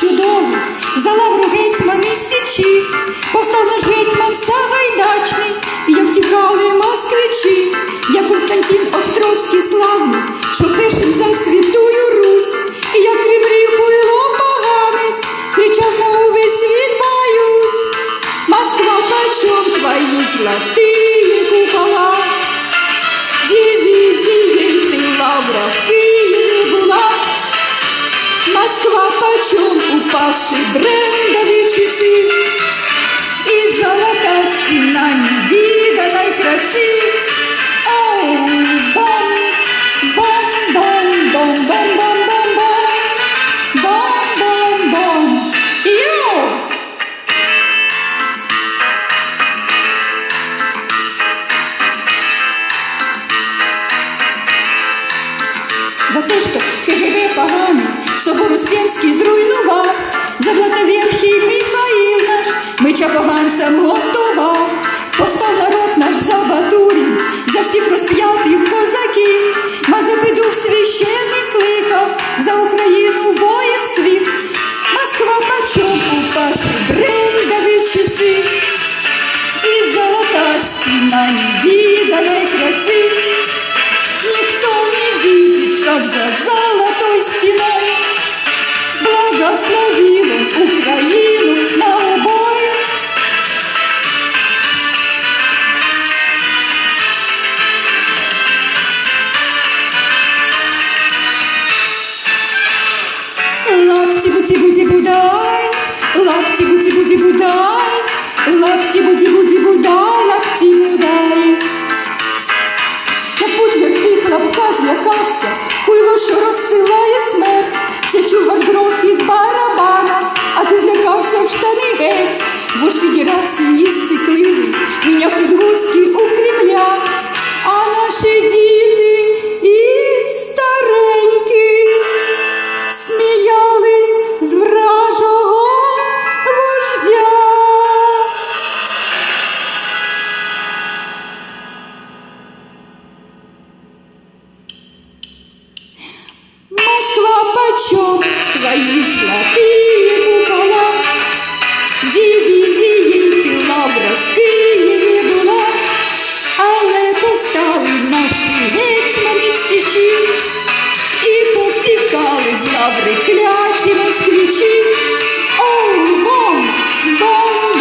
Чудовий, за лавру гетьмани січі, постав наш гетьман Сагайдачний, як втікали москвичі, як Константин золотые купола? Дивизией ты лавра в Киеве была. Москва почем упавший брендовые За те, що КГБ поганий, собор Успенський зруйнував, за Златоверхий Михаїл наш, меча поганцям готував, повстав народ наш за Батурін, за всіх розп'ятих козаків, Мазепи дух священний кликав, за Україну воїв світ, Москва почом упавши брендові часи, і золота стіна невиданной краси. За золотой стеной Благословил он Украину на обои. Лапти буди буди будай, лапти буди буди будай, лапти буди буди будай, лапти будай. твои золотые купола, дивизии ты лавров ты не була, але постали наші гетьмани в січі, і повтікали з лаври кляті москвичі. Оу, бом, бом,